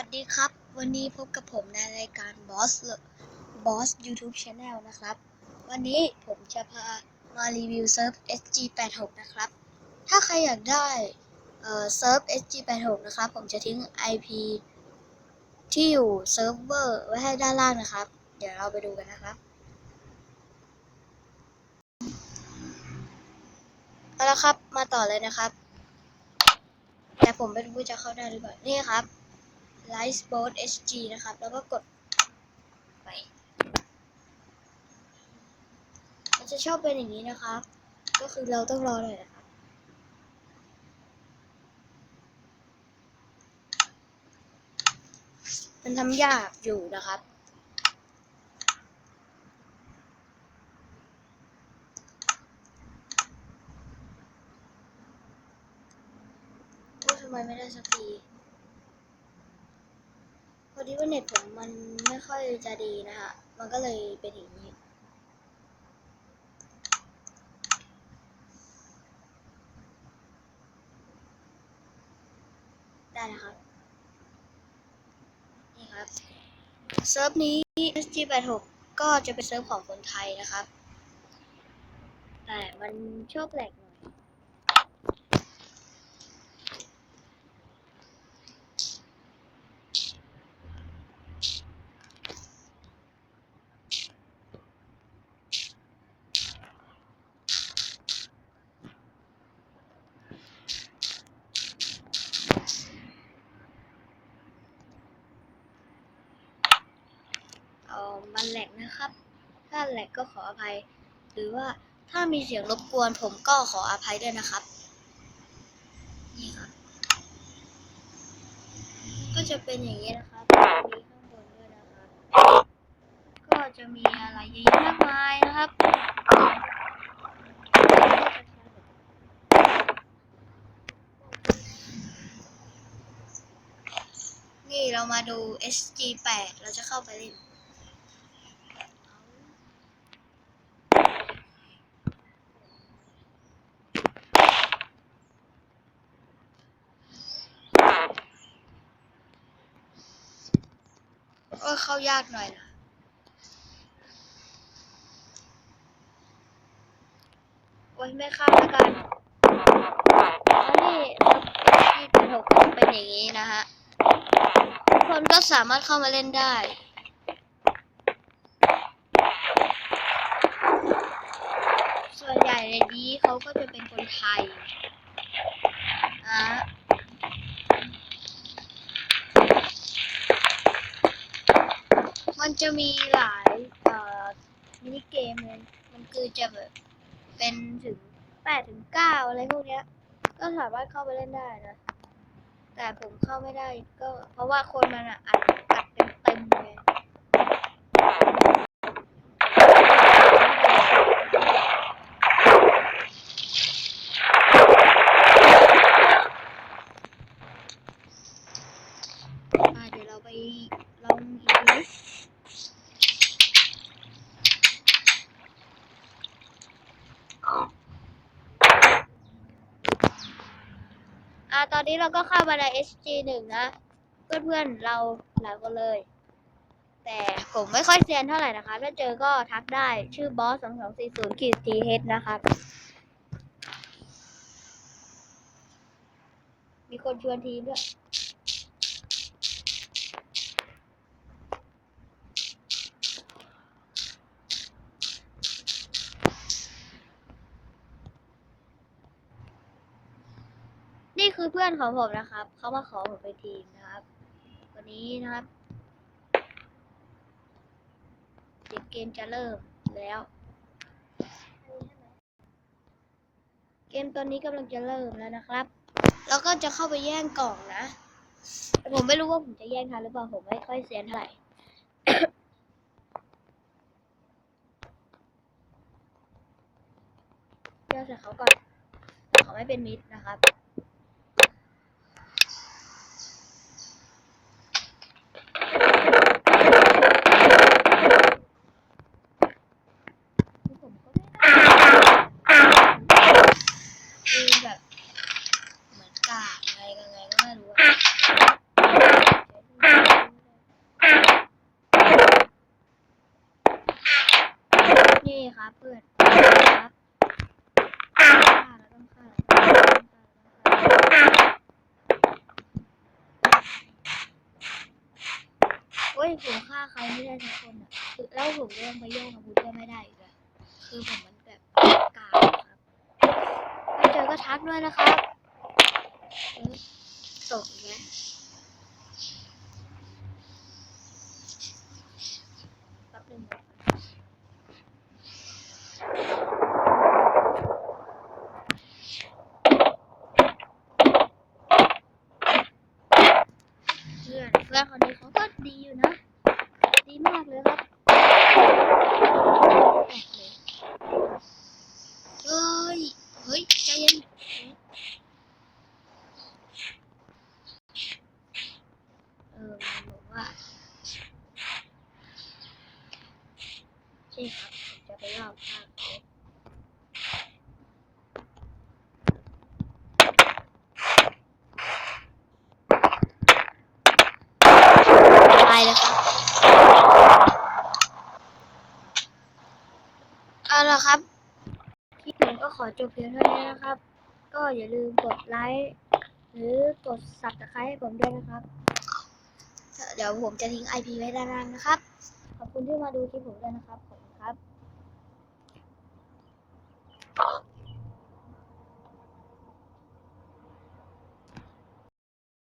วัสดีครับ วันนี้พบกับผมในรายการ Boss Boss YouTube Channel นะครับ วันนี้ผมจะพามารีวิวเซิร์ฟ SG86 นะครับ ถ้าใครอยากได้เอ่อเซิร์ฟ SG86 นะครับ ผมจะทิ้ง IP ที่อยู่เซิร์ฟเวอร์ไว้ให้ด้านล่างนะครับ เดี๋ยวเราไปดูกันนะครับเอาละครับมาต่อเลยนะครับ แต่ผมไม่รู้จะเข้าได้หรือเปล่านี่ครับ Liveboat SG นะครับ แล้วก็กดไป มันจะชอบเป็นอย่างนี้นะครับ ก็คือเราต้องรอเลยนะครับ มันทำยากอยู่นะครับทำไมไม่ได้สักที ว่าเน็ตผมมันไม่ค่อยจะดีนะฮะ มันก็เลยเป็นอย่างนี้ ได้นะครับ นี่ครับ เซิร์ฟนี้ SG86 ก็จะเป็นเซิร์ฟของคนไทยนะครับ แต่มันชอบแหลกน่อย เออมัน แหลกนะครับ ถ้าแหลกก็ขออภัย หรือว่าถ้ามีเสียงรบกวนผมก็ขออภัยด้วยนะครับ นี่ครับ ก็จะเป็นอย่างนี้นะครับ มีข้างบนด้วยนะครับ ก็จะมีอะไรเยอะแยะมากมายนะครับนี่เรามาดู SG8 เราจะเข้าไปเล่น ก็เข้ายากหน่อยนะโอ้ยไม่เข้าแล้วกันแล้วนี่ที่เป็นหกเป็นอย่างนี้นะฮะทุกคนก็สามารถเข้ามาเล่นได้ส่วนใหญ่ในนี้เขาก็จะเป็นคนไทยนะมัน จะมีหลายเอ่อมินิเกมเลยมันคือจะแบบเป็นถึงแปดถึงเก้าอะไรพวกเนี้ย ก็สามารถเข้าไปเล่นได้นะ แต่ผมเข้าไม่ได้ก็เพราะว่าคนมันอะอัดอัดเต็มเต็มเลยอะเดี๋ยวเราไปลองอีกดู อ่าตอนนี้เราก็เข้ามาใน SG หนึ่งนะ เพื่อนๆเราหลายคนเลย แต่ผมไม่ค่อยเซียนเท่าไหร่นะคะ ถ้าเจอก็ทักได้ชื่อบอสสองสองสี่ศูนย์ขีดทีเฮดนะครับมีคนชวนทีมด้วย เพื่อนของผมนะครับ เขามาขอผมไปนทีมนะครับ วันนี้นะครับ เดี๋ยวเกมจะเริ่มแล้ว เกมตอนนี้กำลังจะเริ่มแล้วนะครับ แล้วก็จะเข้าไปแย่งกล่องนะ แต่ผมไม่รู้ว่าผมจะแย่งทันหรือเปล่า ผมไม่ค่อยเซียนเท่าไหร่เดี๋ยวใส่เขาก่อนเขาไม่เป็นมิดนะครับ ผมก็ไม่ได้คือแบบ เหมือนกากไงกันไงก็ไม่รู้อะ ครับเพื่ครับฆ่าแล้วต้องฆ่าต้องฆ่าโอ้ยผมฆ่าใครไม่ได้สักคนอะแล้วผมก็ยังไปโยงกับบูเตอร์ไม่ได้อีกเลยคือผมมันแบบกาครับถ้าเจอก็ทักด้วยนะครับตกอีกแล้วแป๊บนึงนะ เพื่อนเพื่อนคนนี้เขาก็ดีอยู่นะ ดีมากเลยครับแปลกเลยเฮ้ย เฮ้ย ใจเย็นเออมันบอกว่าใช่ครับจะไปรอบภาคเขาตายเลยครับ เอาละครับคลิปผมก็ขอจบเพียงเท่านี้นะครับ ก็อย่าลืมกดไลค์หรือกดสับตะไคร้ให้ผมด้วยนะครับ เดี๋ยวผมจะทิ้ง IP ไว้ด้านล่างนะครับ ขอบคุณที่มาดูคลิปผมด้วยนะครับขอบคุณครับ